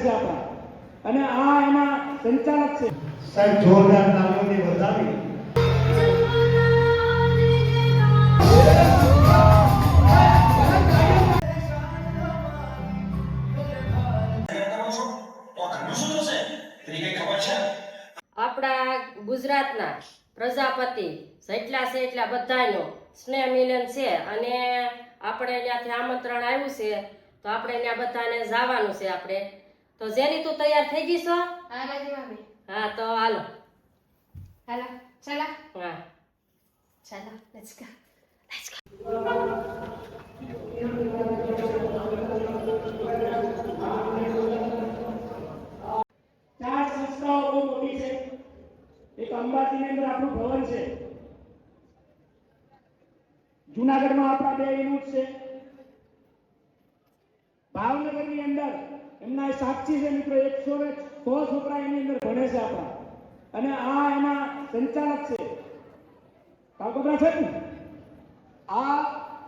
છે આપણા. અને આ એના સંચાલક છે. સાહેબ જોરદાર તાલીઓની વધાવી. કરો આપણા ગુજરાતના પ્રજાપતિ જેટલા છે એટલા બધાનો સ્નેહ મિલન છે અને આપણે ત્યાંથી આમંત્રણ આવ્યું છે તો આપણે ત્યાં બધાને જવાનું છે આપણે. તો જેની તું તૈયાર થઈ ગઈ છો? હા રાજી ભાભી હા તો હાલો. હાલો ચાલો. હા. ચાલો લેટ્સ ગો ચાર સંસ્થાઓ બહુ મોટી છે. એક અંબાજીની અંદર આપણું ભવન છે. જુનાગઢમાં આપણા બે યુનિટ છે. ભાવનગરની અંદર એમના સાક્ષી છે મિત્રો, એકસો ને સો છોકરા એની અંદર ભણે છે આપણા. અને આ એના સંચાલક છે. કાકોબરા છે ને આ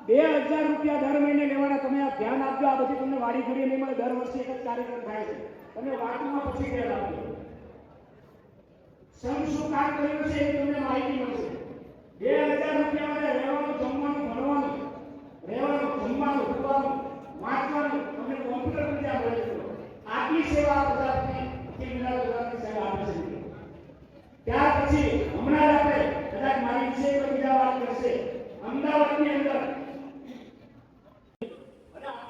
બે હજાર રૂપિયા દર મહિને લેવાના, તમે આ ધ્યાન આપજો, આ બધી તમને વાડી ઘડી નહીં મળે, દર વર્ષે એક જ કાર્યક્રમ થાય છે. તમે વાતમાં પછી ધ્યાન આપજો. સંઘ શું કામ કર્યું છે એ તમને માહિતી મળશે. બે હજાર રૂપિયા માટે રહેવાનું, જમવાનું, ભણવાનું, રહેવાનું, જમવાનું ખાવાનું વાંચવાનું, તમને કોમ્પ્યુટર પણ ત્યાં મળે આટલી સેવા ગુજરાતની કે વિનાયક ગુજરાતની સેવા આપે છે. ત્યાર પછી હમણાં આપણે કદાચ મારી વિશે કોઈ બીજા વાત કરશે અમદાવાદની અંદર.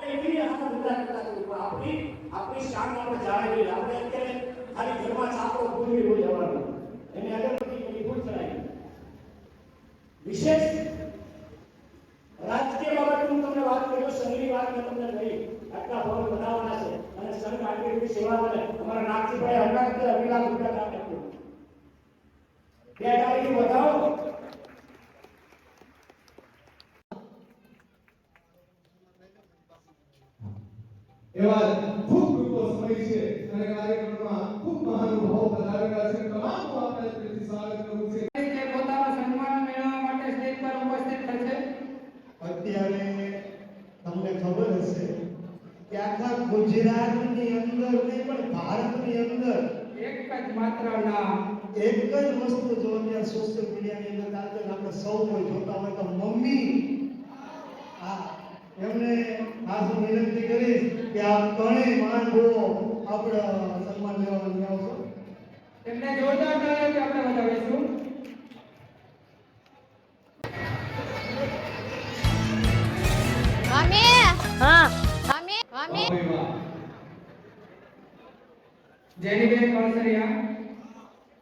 એટલી આખા આપણી આપણી શાન આપણે જાળવી આપણે અત્યારે ખાલી ઘરમાં ચાપડો પૂરવી રોજ જવાનું. એની વિશેષ રાજકીય બાબત હું તમને વાત કર્યો સંઘની વાત મેં તમને કહી આટલા ભવન બનાવવાના છે અને સંઘ આટલી બધી સેવા કરે અમારા નાગજીભાઈ હમણાં જ અઢી લાખ રૂપિયા દાન આપ્યું બે તારીખ વધાવો એવા ખૂબ ટૂંકો સમય છે અને કાર્યક્રમમાં ખૂબ મહાનુભાવો પધારેલા છે તમામ આપણે તેથી સ્વાગત કરવું છે તે પોતાનો સન્માન મેળવવા માટે સ્ટેજ પર ઉપસ્થિત થશે અત્યારે તમને ખબર હશે કે આખા ગુજરાતની અંદર નહીં પણ ભારતની અંદર એક જ માત્ર નામ એક જ વસ્તુ જો અત્યારે સોશિયલ મીડિયાની અંદર ચાલશે આપણે સૌ કોઈ જોતા હોય તો મમ્મી હા એમને ખાસ હું વિનંતી કરીશ કે આ ત્રણેય મહાનુભાવો આપણે સન્માન લેવા આવશો તેમને જોરદાર તાળીઓથી આપણે વધાવીશું મમ્મી હા. મમ્મી. મમ્મી. જેનીબેન કળસરિયા.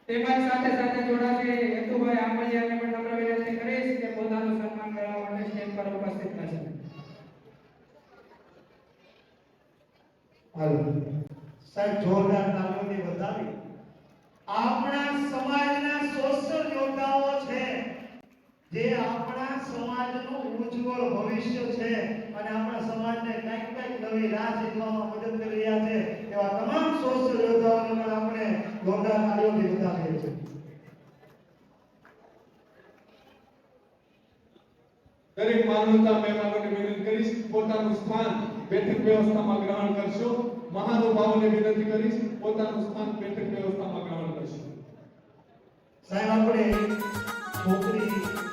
તેમજ સાથે સાથે જોડાશે હેતુભાઈ આંબલિયાને પણ નમ્ર વિનંતી કરીશ કે પોતાનું સન્માન કરવા માટે સ્ટેજ પર ઉપસ્થિત થશે. હાલો. સાહેબ, જોરદાર તાલીમની વધાવી. આપણા સમાજના સોશિયલ યોદ્ધાઓ છે. જે આપણા સમાજનું ઉજ્જવળ ભવિષ્ય છે અને આપણા સમાજને કંઈક કંઈક નવી રાહ શીખવામાં મદદ કરી રહ્યા છે. એવા તમામ સોશિયલ યોદ્ધાઓને પણ આપણે જોરદાર તાલીઓથી વધાવીએ છીએ દરેક માનવતા મહેમાનોને વિનંતી કરીશ પોતાનું સ્થાન બેઠક વ્યવસ્થામાં ગ્રહણ કરશો. મહાનુભાવોને વિનંતી કરીશ પોતાનું સ્થાન બેઠક વ્યવસ્થામાં ગ્રહણ કરશો. સાહેબ આપણે છોકરી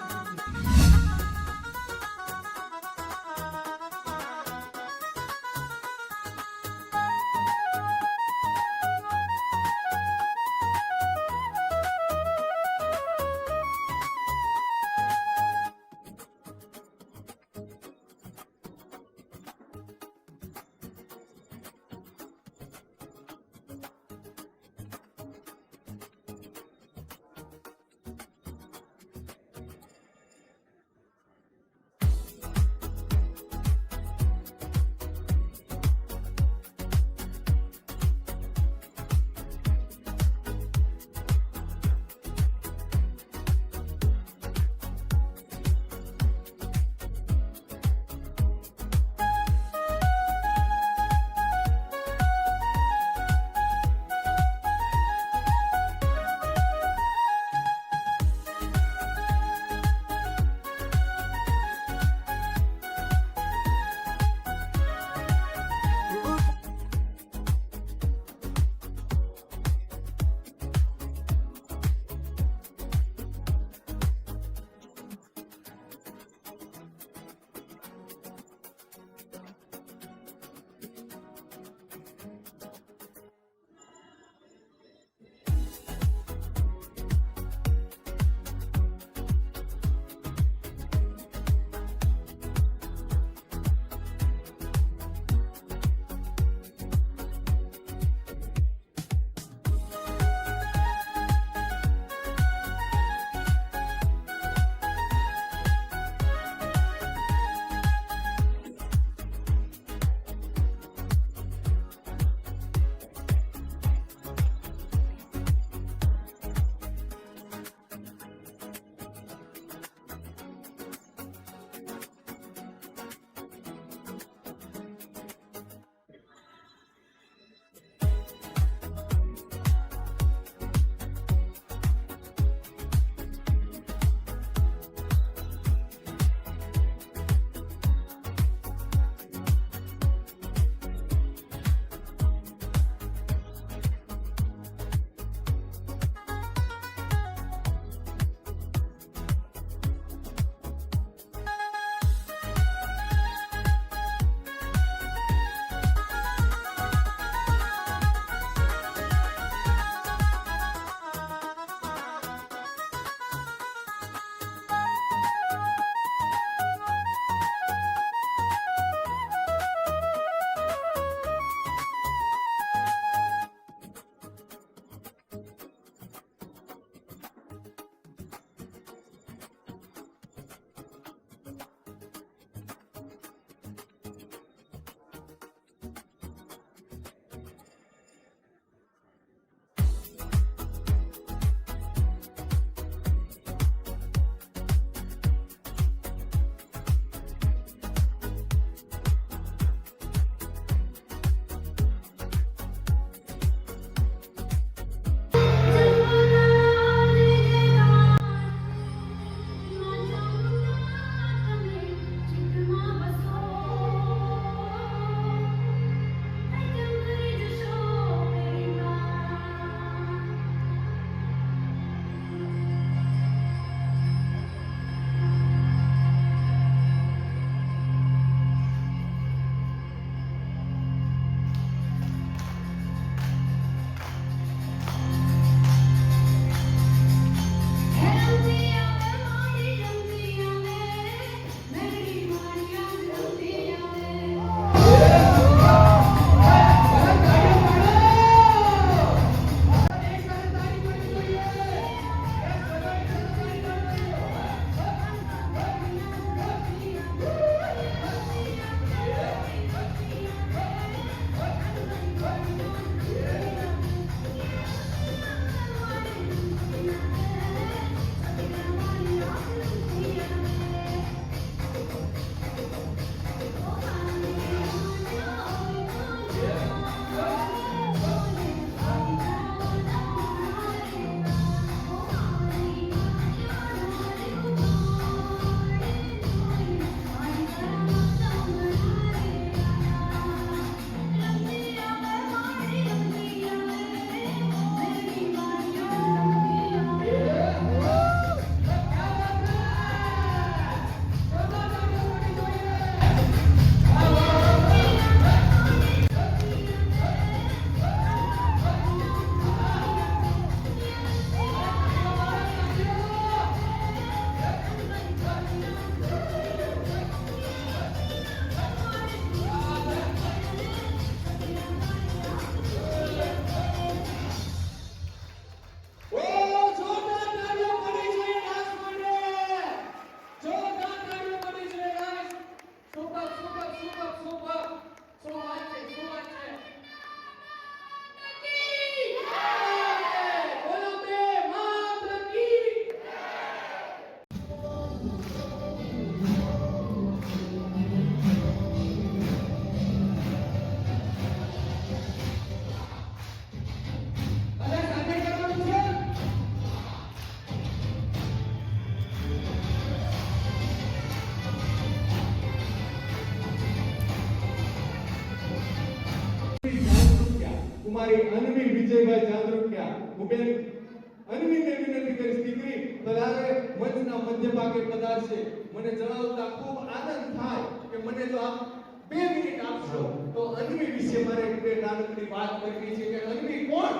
બે મિનિટ આપશો. તો અનવી વિશે મારે બે નાનકડી વાત કરવી છે કે અનવી કોણ?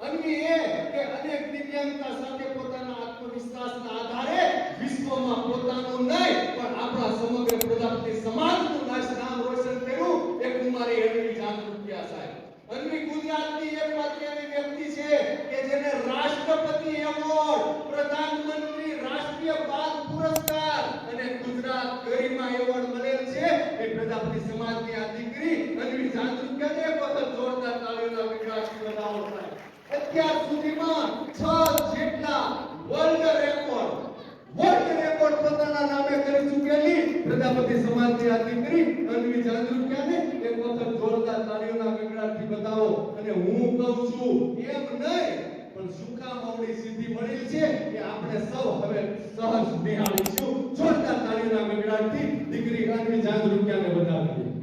અનવી એ કે અનેક દિવ્યાંગતા સાથે પોતાના આત્મવિશ્વાસના આધારે વિશ્વમાં પોતાનું નહીં, પણ આપણા સમગ્ર પ્રજાપતિ સમાજનું નાશ નામ રોશન કર્યું. એ કુમારી અનવી જાગૃત્યા સાહેબ. અનવી ગુજરાતની એકમાત્ર એવી વ્યક્તિ છે કે જેને રાષ્ટ્રપતિ એવોર્ડ, પ્રધાનમંત્રી રાષ્ટ્રીય બાલ પુરસ્કાર અને ગુજરાત ગરિમા એવોર્ડ મળેલ છે. એ પ્રજાપતિ સમાજની આ દીકરી અનવી જાગૃત કરે વખત જોરદાર તાળીઓના વિકરાશથી વધારો થાય અત્યાર સુધીમાં છ જેટલા વર્લ્ડ રેકોર્ડ વર્લ્ડ રેકોર્ડ પોતાના નામે કરી ચૂકેલી પ્રજાપતિ સમાજની આ દીકરી અનવી ચાંદ્રુકિયાને એક વખત જોરદાર તાળીઓના ગગડાટથી બતાવો. અને હું કહું છું, એમ નહીં, પણ શું કામ આવડી સિદ્ધિ મળેલ છે કે આપણે સૌ હવે સહજ નિહાળીશું. જોરદાર તાળીઓના ગગડાટથી દીકરી અનવી ચાંદ્રુકિયાને બતાવીએ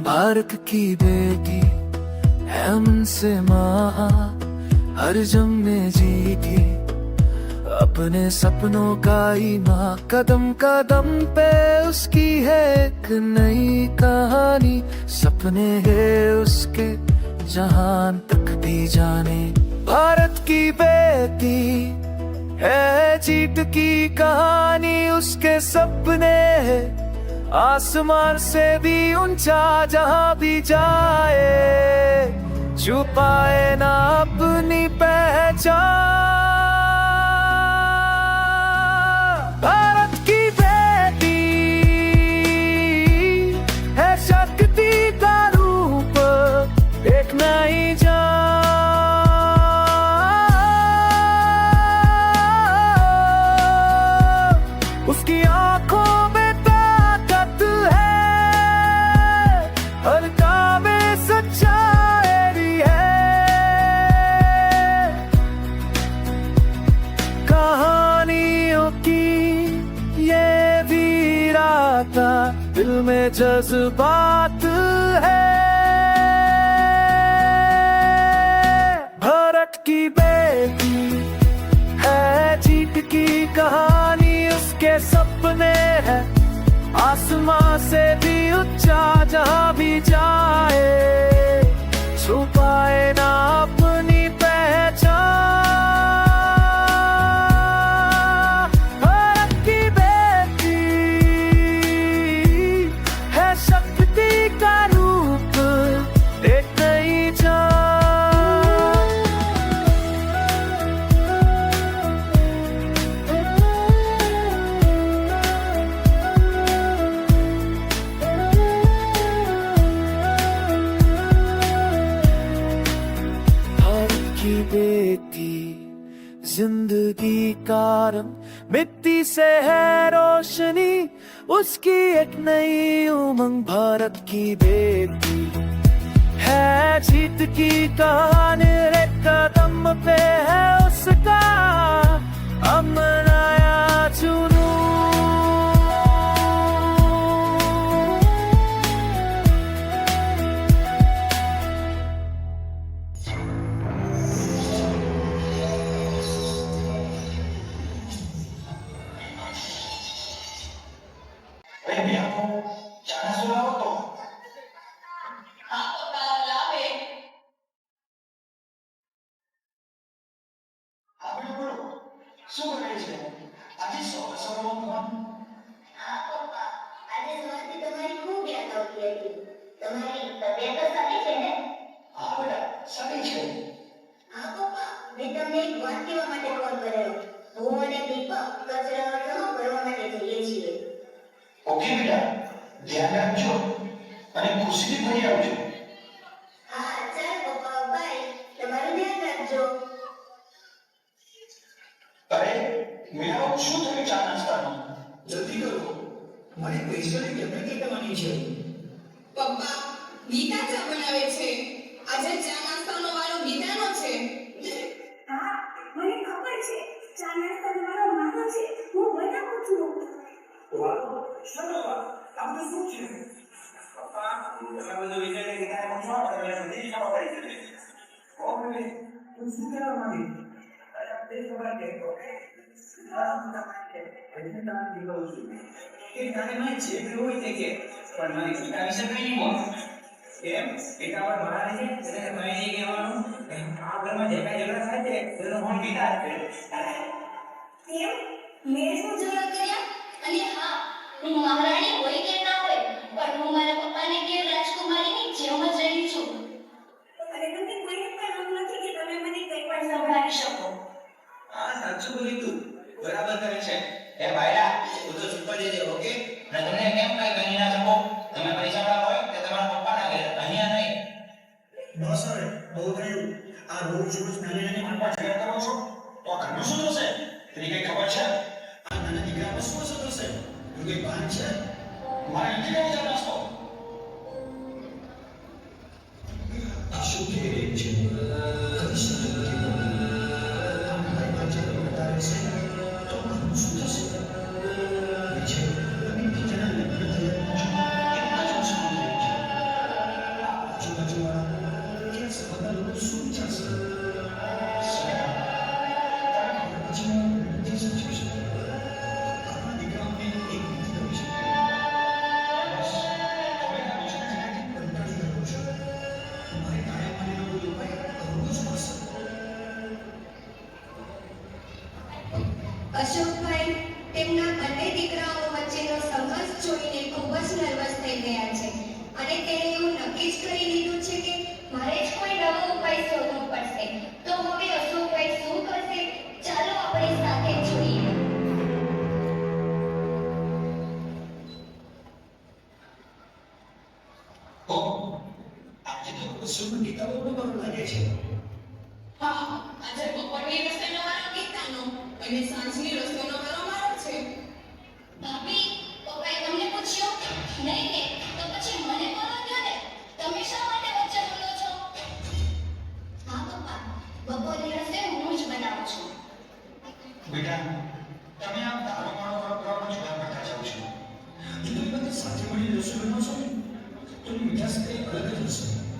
भारत की बेटी है उनसे माँ, हर जंग में जीती। अपने सपनों का ही माँ, कदम कदम पे उसकी है एक नई कहानी। सपने है उसके जहान तक भी जाने। भारत की बेटी है जीत की कहानी उसके सपने है। आसमान से भी ऊँचा, जहाँ भी जाए। छुपाए ना अपनी पहचान। भारत की बेटी है शक्ति का रूप। एक नई जज्बात है। भारत की बेटी है, जीत की कहानी उसके सपने हैं। आसमां से भी ऊँचा जहाँ भी जाए, छुपाए ना जिंदगी का रंग मिट्टी से है रोशनी उसकी एक नई उमंग भारत की बेटी है जीत की कहानी एक कदम पे है उसका अमन आया બેટા બોલો શું કરે છે આજે સવાર સવારમાં ફોન હા પપ્પા આજે સવારથી તમારી ખૂબ યાદ આવતી હતી તમારી તબિયત તો સારી છે ને હા બેટા સારી છે હા પપ્પા મેં તમને એક વાત કહેવા માટે ફોન કર્યો હું અને દીપક કચરા જમા કરવા માટે જઈએ છીએ ઓકે બેટા ધ્યાન રાખજો અને ખુશીથી ફરી આવજો અરે મેળામાં શું થયું ચા નાસ્તાનું મારે પૈસાની કેમ કરવાની છે પપ્પા ગીતા ચા બનાવે છે આજે ચા નાસ્તાનો વારો ગીતાનો છે હા મને ખબર છે ચા નાસ્તાનો મારો માનો છે હું બનાવું છું વાહ શરમ આપણે શું છે પપ્પા તમે બધું વિચારી કે કાંઈ પણ શું કરે બધી ખબર પડી જશે ઓકે તું શું કરવા માંગી અરે તે ખબર કે ઓકે કે કે પણ મારી ગીતા વિશે કઈ કહેવાનું આ ઘરમાં જે કાંઈ મેં શું ઝઘડા હા, હું મહારાણી કે ના હોય, પણ હું મારા પપ્પાને કે રાજકુમારીની જેમ જ રહી છું. કોઈને પણ એમ નથી કે તમે મને કંઈ પણ સંભળાવી શકો. હા, સાચું બોલી તું. બરાબર કરે છે? એ ભાઈડા બધું તો ચૂપ જ ઓકે? અને તમને કેમ કઈ કહી ના શકો? તમે પૈસા વાળા હોય કે તમારા પપ્પાના ઘરે? અહીંયા નહીં. નો સર બહુ થયું. આ રોજ રોજ નાની નાની વાતો શેર કરો છો? તો આ ઘરનું શું થશે? તને કઈ ખબર છે? આ નાના દીકરાનું શું અસર થશે? તું કઈ ભાન છે? મારે નથી લેવું છે આ શું કહી રહી છે? અશોકભાઈ, તેમના બંને દીકરાઓ વચ્ચેનો સંઘર્ષ જોઈને ખૂબ જ નર્વસ થઈ ગયા છે. અને તેણે એવું નક્કી જ કરી લીધું છે કે મારે જ કોઈ નવો ઉપાય શોધવો પડશે. તો હવે તો એની મીઠાશ કંઈ અલગ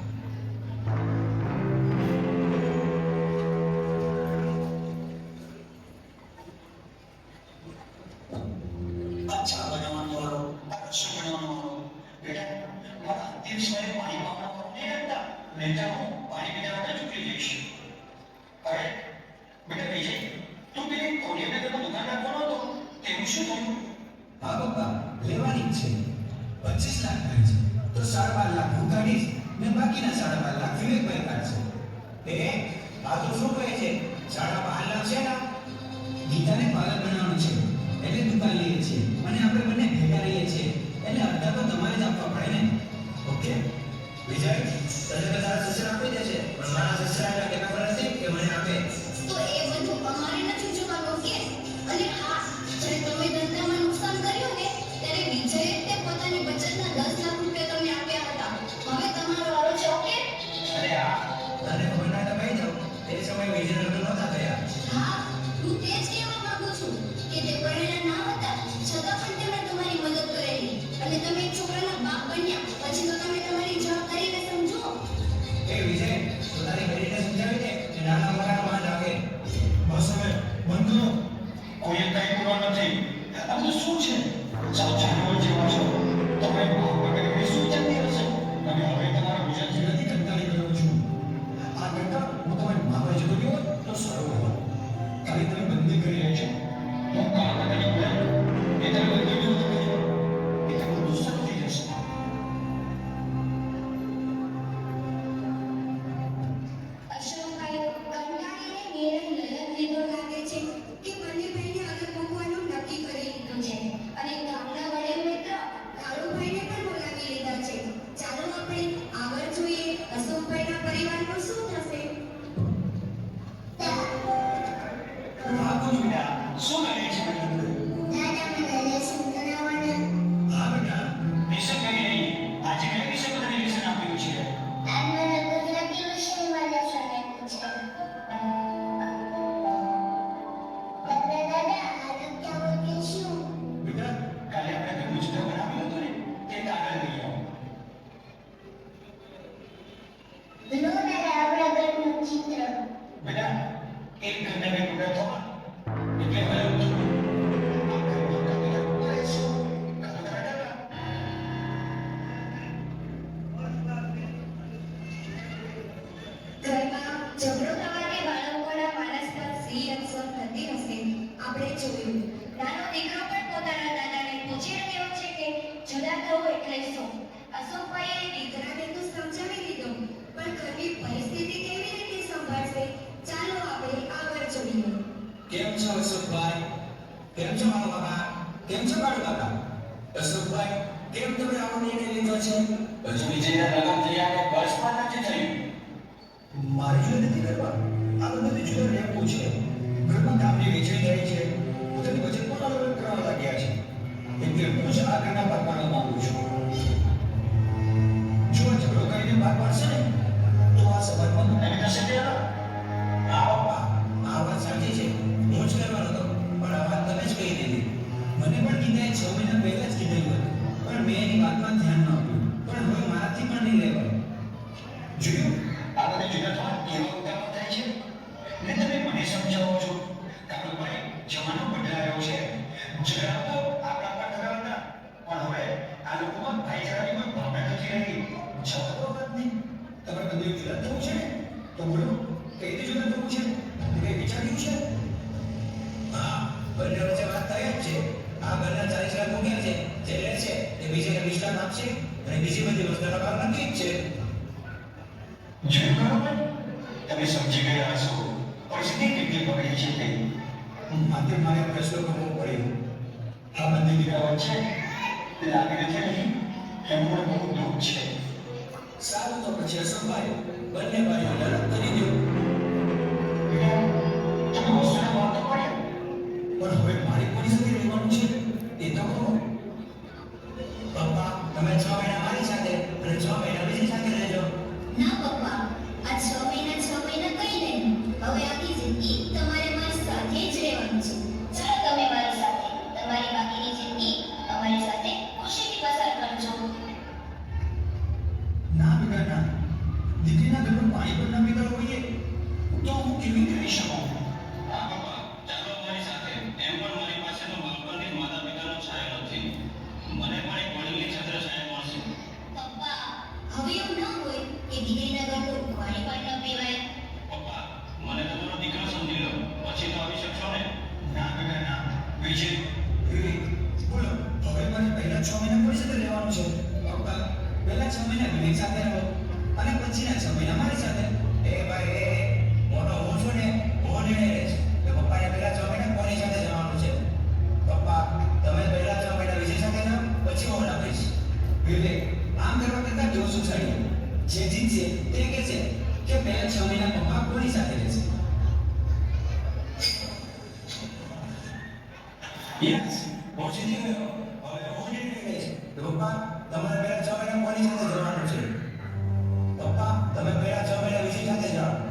kuncinya benar. Itu dari kebocoran itu નથી કરવા. આ બધું જુદું રહેવું છે. ઘરમાં કામની વેચાઈ જાય છે. પોતાની વચન પણ અલગ કરવા લાગ્યા છે. એટલે હું જ આગળના ભાગમાં માંગુ છું. અને બીજી બધી વસ્તુના ભાવ નક્કી જ છે. જોયું બરોબર તમે સમજી ગયા હશો. પછીની કેટલી પડી છે તે? માત્ર મારે પ્રશ્ન કરવો પડ્યો આ બધી ગિરાવટ છે? તે લાગે છે એમણે બહુ દુઃખ છે. સારું તો પછી અસંભાઈ બંને ભાઈઓ લડત કરી દો. પણ હવે મારી પરિસ્થિતિ રહેવાનું છે? તે તો આખી તમારે મારી સાથે જ રહેવાનું છે ચાલો તમે મારી તમારી બાકીની જિંદગી અમારી સાથે ખુશીથી પસાર કરજો ના બેટા ના. દીકરીના ઘરનું પાણી પણ ના પીતા હોઈએ, તો હું કેવી કરી શકું તમારે પહેલા છ. મહિના કોની સાથે જવાનું છે પપ્પા, તમે પહેલા છ મહિના વિજય સાથે જાઓ?